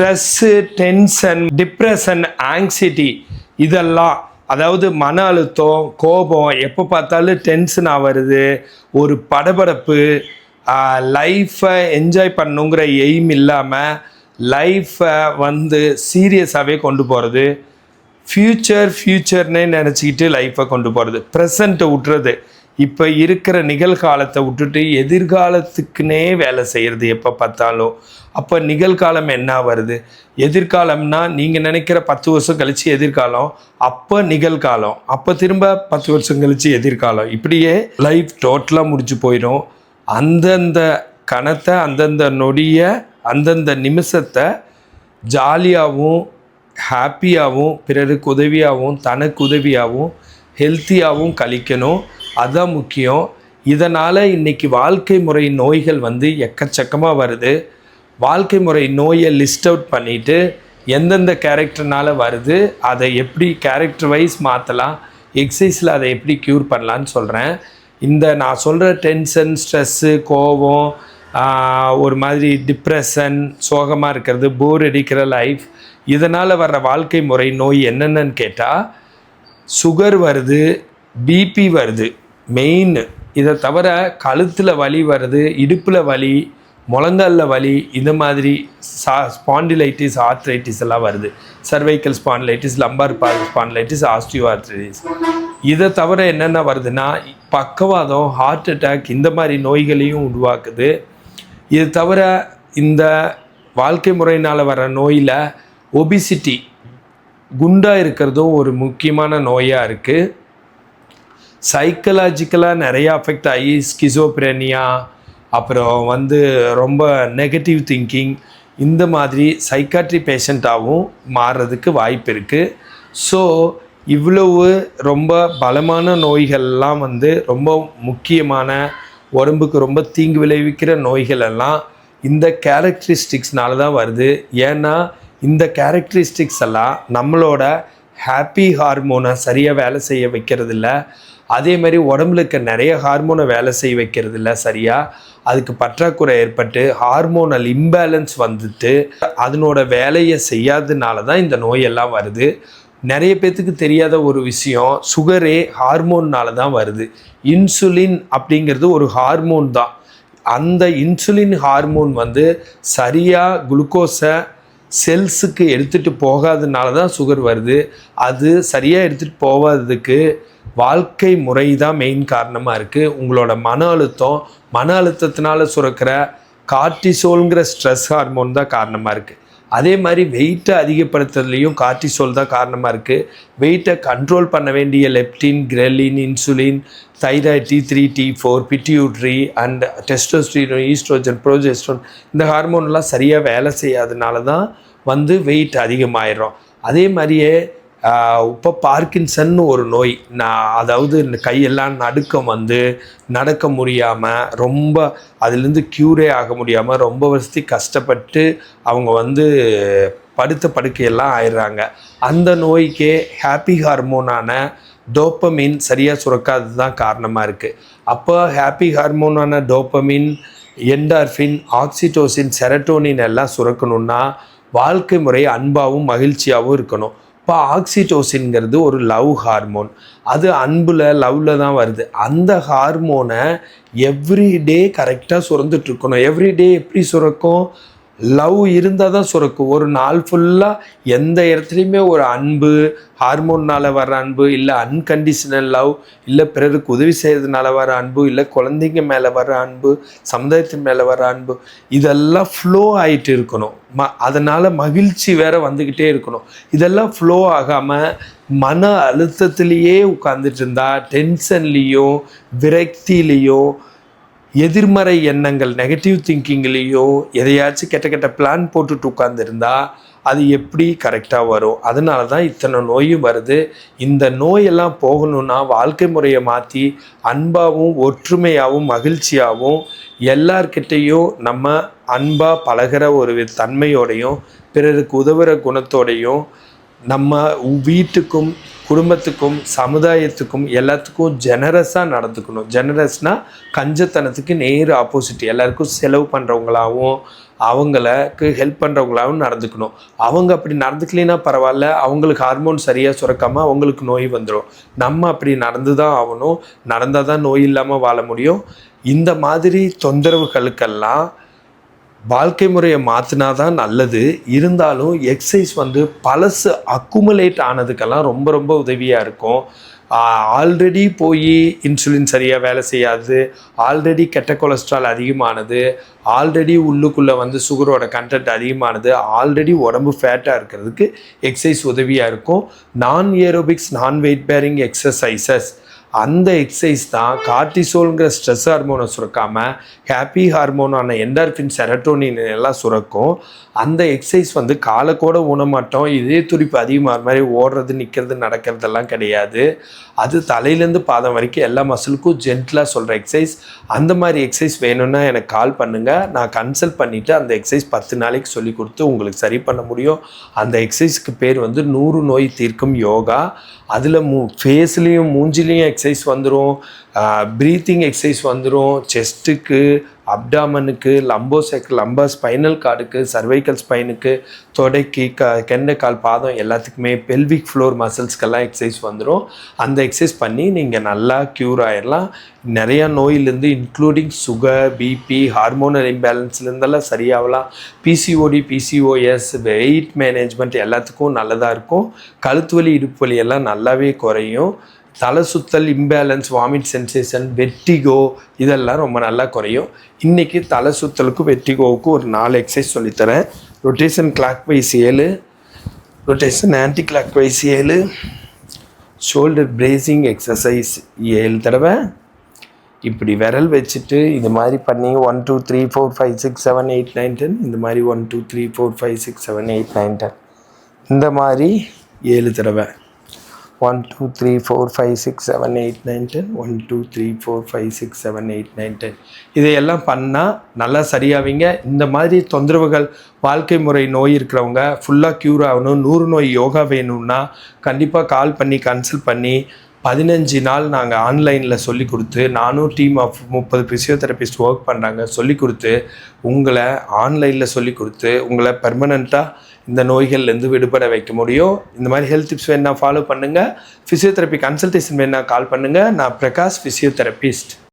Stress tension depression anxiety இதெல்லாம் அதாவது மன அழுத்தம் கோபம் எப்போ பார்த்தாலும் டென்ஷனாக வருது. ஒரு படபடப்பு லைஃப்பை என்ஜாய் பண்ணுங்கிற எய்ம் இல்லாமல் லைஃப்பை வந்து சீரியஸாகவே கொண்டு போகிறது ஃப்யூச்சர் ஃப்யூச்சர்னே நினச்சிக்கிட்டு லைஃப்பை கொண்டு போகிறது ப்ரெசண்ட்டை விட்டுறது இப்போ இருக்கிற நிகழ்காலத்தை விட்டுட்டு எதிர்காலத்துக்குனே வேலை செய்கிறது எப்போ பார்த்தாலும் அப்போ நிகழ்காலம் என்ன வருது? எதிர்காலம்னா நீங்கள் நினைக்கிற பத்து வருஷம் கழித்து எதிர்காலம் அப்போ நிகழ்காலம் அப்போ திரும்ப பத்து வருஷம் கழித்து எதிர்காலம். இப்படியே லைஃப் டோட்டலாக முடிச்சு போயிடும். அந்தந்த கணத்தை அந்தந்த நொடியை அந்தந்த நிமிஷத்தை ஜாலியாகவும் ஹாப்பியாகவும் பிறருக்கு உதவியாகவும் தனக்கு உதவியாகவும் ஹெல்த்தியாகவும் கழிக்கணும். அதுதான் முக்கியம். இதனால் இன்றைக்கி வாழ்க்கை முறை நோய்கள் வந்து எக்கச்சக்கமாக வருது. வாழ்க்கை முறை நோயை லிஸ்ட் அவுட் பண்ணிவிட்டு எந்தெந்த கேரக்டர்னால் வருது அதை எப்படி கேரக்டர் வைஸ் மாற்றலாம் எக்ஸசைஸில் அதை எப்படி க்யூர் பண்ணலான்னு சொல்கிறேன் இந்த நான் சொல்கிற டென்ஷன் ஸ்ட்ரெஸ்ஸு கோபம் ஒரு மாதிரி டிப்ரெஷன் சோகமாக இருக்கிறது போர் அடிக்கிற லைஃப் இதனால் வர்ற வாழ்க்கை முறை நோய் என்னென்னு கேட்டால் சுகர் வருது பிபி வருது. மெயின் இதை தவிர கழுத்தில் வலி வருது இடுப்பில் வலி முழங்காலில் வலி இந்த மாதிரி சா ஸ்பாண்டிலைட்டிஸ் ஆர்த்ரைட்டிஸ் எல்லாம் வருது. Cervical spondylitis lumbar spondylitis osteoarthritis இதை தவிர என்னென்ன வருதுன்னா பக்கவாதம் ஹார்ட் அட்டாக் இந்த மாதிரி நோய்களையும் உருவாக்குது. இது தவிர இந்த வாழ்க்கை முறையினால் வர நோயில் ஒபிசிட்டி குண்டாக இருக்கிறதும் ஒரு முக்கியமான நோயாக இருக்குது சைக்கலாஜிக்கலாக நிறைய அஃபெக்ட் ஆகி ஸ்கிசோப்ரேனியா அப்புறம் வந்து ரொம்ப நெகட்டிவ் திங்கிங் இந்த மாதிரி சைக்காட்ரி பேஷண்ட்டாகவும் மாறுறதுக்கு வாய்ப்பு இருக்குது ஸோ இவ்வளவு ரொம்ப பலமான நோய்கள்லாம் வந்து ரொம்ப முக்கியமான உடம்புக்கு ரொம்ப தீங்கு விளைவிக்கிற நோய்கள் எல்லாம் இந்த கேரக்டரிஸ்டிக்ஸ்னால தான் வருது. ஏன்னா இந்த கேரக்டரிஸ்டிக்ஸ் எல்லாம் நம்மளோட ஹாப்பி ஹார்மோனை சரியாக வேலை செய்ய வைக்கிறதில்ல. அதே மாதிரி உடம்புல இருக்க நிறைய ஹார்மோனை வேலை செய்ய வைக்கிறது இல்லை சரியாக அதுக்கு பற்றாக்குறை ஏற்பட்டு ஹார்மோனல் இம்பேலன்ஸ் வந்துட்டு அதனோட வேலையை செய்யாததுனால தான் இந்த நோயெல்லாம் வருது. நிறைய பேர்த்துக்கு தெரியாத ஒரு விஷயம் சுகரே ஹார்மோன்னால தான் வருது. இன்சுலின் அப்படிங்கிறது ஒரு ஹார்மோன் தான். அந்த இன்சுலின் ஹார்மோன் வந்து சரியாக குளுக்கோஸை செல்ஸுக்கு எடுத்துகிட்டு போகாதனால தான் சுகர் வருது. அது சரியாக எடுத்துகிட்டு போகாததுக்கு வாழ்க்கை முறை தான் மெயின் காரணமாக இருக்குது உங்களோட மன அழுத்தம் மன அழுத்தத்தினால சுரக்கிற கார்டிசோல்ங்கிற ஸ்ட்ரெஸ் ஹார்மோன் தான் காரணமாக இருக்குது அதே மாதிரி வெயிட்டை அதிகப்படுத்துறதுலையும் கார்டிசோல் தான் காரணமாக இருக்குது வெயிட்டை கண்ட்ரோல் பண்ண வேண்டிய leptin ghrelin insulin thyroid T three T four pituitary and testosterone oestrogen progesterone இந்த ஹார்மோன்லாம் சரியாக வேலை செய்யாதனால தான் வந்து வெயிட் அதிகமாயிடும் அதே மாதிரியே இப்போ பார்க்கின்சன் ஒரு நோய். நான் அதாவது இந்த கையெல்லாம் நடுக்கம் வந்து நடக்க முடியாமல் ரொம்ப அதுலேருந்து க்யூரே ஆக முடியாமல் ரொம்ப வசதி கஷ்டப்பட்டு அவங்க வந்து படுத்த படுக்கையெல்லாம் ஆயிடுறாங்க. அந்த நோய்க்கே ஹாப்பி ஹார்மோனான டோப்பமின் சரியாக சுரக்காதது தான் காரணமாக இருக்குது அப்போ ஹாப்பி ஹார்மோனான டோப்பமின் என்டார்ஃபின் ஆக்சிடோசின் செரட்டோனின் எல்லாம் சுரக்கணுன்னா வாழ்க்கை முறை அன்பாகவும் மகிழ்ச்சியாகவும் இருக்கணும். இப்போ ஆக்சிடோசின்ங்கிறது ஒரு லவ் ஹார்மோன். அது அன்பில் லவ்வில் தான் வருது. அந்த ஹார்மோனை எவ்ரிடே கரெக்டாக சுரந்துட்டுருக்கணும் எவ்ரிடே எப்படி சுரக்கும்? லவ் இருந்தால் தான் சுரக்கும். ஒரு நாள் ஃபுல்லாக எந்த இடத்துலையுமே ஒரு அன்பு ஹார்மோன்னால் வர அன்பு இல்லை அன்கண்டிஷனல் லவ் இல்லை பிறருக்கு உதவி செய்கிறதுனால வர அன்பு இல்லை குழந்தைங்க மேலே வர அன்பு சமுதாயத்தின் மேலே வர அன்பு இதெல்லாம் ஃப்ளோ ஆகிட்டு இருக்கணும். ம அதனால் மகிழ்ச்சி வேற வந்துக்கிட்டே இருக்கணும். இதெல்லாம் ஃப்ளோ ஆகாமல் மன அழுத்தத்திலேயே உட்காந்துட்டு இருந்தால் டென்ஷன்லேயும் விரக்தியிலையும் எதிர்மறை எண்ணங்கள் நெகட்டிவ் திங்கிங்லேயோ எதையாச்சும் கெட்ட கெட்ட பிளான் போட்டுட்டு உட்காந்துருந்தா அது எப்படி கரெக்டாக வரும்? அதனால தான் இத்தனை நோயும் வருது. இந்த நோயெல்லாம் போகணும்னா வாழ்க்கை முறையை மாற்றி அன்பாகவும் ஒற்றுமையாகவும் மகிழ்ச்சியாகவும் எல்லார்கிட்டேயும் நம்ம அன்பாக பழகுற ஒரு தன்மையோடையும் பிறருக்கு உதவுகிற குணத்தோடையும் நம்ம வீட்டுக்கும் குடும்பத்துக்கும் சமுதாயத்துக்கும் எல்லாத்துக்கும் ஜெனரஸாக நடந்துக்கணும். ஜெனரஸ்னால் கஞ்சத்தனத்துக்கு நேர் ஆப்போசிட் எல்லாருக்கும் செலவு பண்ணுறவங்களாகவும் அவங்களுக்கு ஹெல்ப் பண்ணுறவங்களாகவும் நடந்துக்கணும். அவங்க அப்படி நடந்துக்கலைன்னா பரவாயில்ல. அவங்களுக்கு ஹார்மோன் சரியாக சுரக்காமல் அவங்களுக்கு நோய் வந்துடும் நம்ம அப்படி நடந்து தான் ஆகணும். நடந்தால் தான் நோய் இல்லாமல் வாழ முடியும். இந்த மாதிரி தொந்தரவுகளுக்கெல்லாம் வாழ்க்கை முறையை மாற்றினா தான் நல்லது. இருந்தாலும் எக்ஸசைஸ் வந்து பழசு அக்குமுலேட் ஆனதுக்கெல்லாம் ரொம்ப ரொம்ப உதவியாக இருக்கும். ஆல்ரெடி போய் இன்சுலின் சரியாக வேலை செய்யாது. ஆல்ரெடி கெட்ட கொலஸ்ட்ரால் அதிகமானது. ஆல்ரெடி உள்ளுக்குள்ளே வந்து சுகரோட கண்டென்ட் அதிகமானது. ஆல்ரெடி உடம்பு ஃபேட்டாக இருக்கிறதுக்கு எக்ஸசைஸ் உதவியாக இருக்கும். நான் ஏரோபிக்ஸ் நான் வெயிட் பேரிங் எக்ஸசைசஸ் அந்த எக்ஸசைஸ் தான் கார்டிசோல்ங்கிற ஸ்ட்ரெஸ் ஹார்மோனை சுரக்காமல் ஹாப்பி ஹார்மோனான என்டார்ஃபின் செரட்டோனின் எல்லாம் சுரக்கும். அந்த எக்ஸசைஸ் வந்து காலக்கூட ஊனமாட்டோம் இதே துடிப்பு அதிகமாக மாதிரி ஓடுறது நிற்கிறது நடக்கிறதெல்லாம் கிடையாது. அது தலையிலேருந்து பாதம் வரைக்கும் எல்லா மசிலுக்கும் ஜென்டிலாக சொல்கிற எக்ஸசைஸ் அந்த மாதிரி எக்ஸசைஸ் வேணும்னா எனக்கு கால் பண்ணுங்கள் நான் கன்சல்ட் பண்ணிவிட்டு அந்த எக்ஸசைஸ் பத்து நாளைக்கு சொல்லி கொடுத்து உங்களுக்கு சரி பண்ண முடியும். அந்த எக்ஸசைஸ்க்கு பேர் வந்து நூறு நோய் தீர்க்கும் யோகா. அதில் மூ ஃபேஸ்லேயும் மூஞ்சிலையும் எக்ஸசைஸ் வந்துடும் ப்ரீத்திங் எக்ஸசைஸ் வந்துடும் செஸ்ட்டுக்கு அப்டாமனுக்கு லம்போசெக் லம்பா ஸ்பைனல் கார்டுக்கு சர்வைக்கல் ஸ்பைனுக்கு தொடைக்கு க கெண்டைக்கால் பாதம் எல்லாத்துக்குமே பெல்விக் ஃப்ளோர் மசில்ஸ்க்கெல்லாம் எக்ஸசைஸ் வந்துடும் அந்த எக்ஸசைஸ் பண்ணி நீங்கள் நல்லா க்யூர் ஆகிடலாம் நிறையா நோயிலேருந்து இன்க்ளூடிங் சுகர் பிபி ஹார்மோனல் இம்பேலன்ஸ்லேருந்தெல்லாம் சரியாகலாம். பிசிஓடி பிசிஓஎஸ் வெயிட் மேனேஜ்மெண்ட் எல்லாத்துக்கும் நல்லதாக இருக்கும். கழுத்து வலி இடுப்பு வலி எல்லாம் நல்லாவே குறையும். தலை சுத்தல் இம்பேலன்ஸ் வாமிட் சென்சேஷன் வெட்டிகோ இதெல்லாம் ரொம்ப நல்லா குறையும். இன்றைக்கி தலை சுத்தலுக்கும் வெட்டிகோவுக்கும் ஒரு நாலு எக்ஸசைஸ் சொல்லித்தரேன். ரொட்டேஷன் கிளாக் வைஸ் ஏழு. ரொட்டேஷன் ஆன்டி கிளாக் வைஸ் ஏழு. ஷோல்டர் பிரேசிங் எக்ஸசைஸ் ஏழு தடவை. இப்படி விரல் வச்சுட்டு இது மாதிரி பண்ணி one two three four five six seven eight nine ten இந்த மாதிரி one two three four five six seven eight nine ten இந்த மாதிரி ஏழு தடவை. One two three four five six seven eight nine ten one two three four five six seven eight nine ten இதையெல்லாம் பண்ணால் நல்லா சரியாவீங்க. இந்த மாதிரி தொந்தரவுகள் வாழ்க்கை முறை நோய் இருக்கிறவங்க ஃபுல்லாக க்யூர் ஆகணும் நூறு நோய் யோகா வேணும்னா கண்டிப்பாக கால் பண்ணி கன்சல்ட் பண்ணி பதினஞ்சு நாள் நாங்கள் ஆன்லைனில் சொல்லி கொடுத்து நானும் டீம் ஆஃப் முப்பது ஃபிசியோதெரபிஸ்ட் ஒர்க் பண்ணுறாங்க சொல்லி கொடுத்து உங்களை ஆன்லைனில் சொல்லி கொடுத்து உங்களை பெர்மனண்ட்டாக இந்த நோய்கள்லேருந்து விடுபட வைக்க முடியும். இந்த மாதிரி ஹெல்த் டிப்ஸ் வேணால் ஃபாலோ பண்ணுங்கள் ஃபிசியோதெரப்பி கன்சல்டேஷன் வேணால் கால் பண்ணுங்கள் நான் பிரகாஷ் ஃபிசியோதெரபிஸ்ட்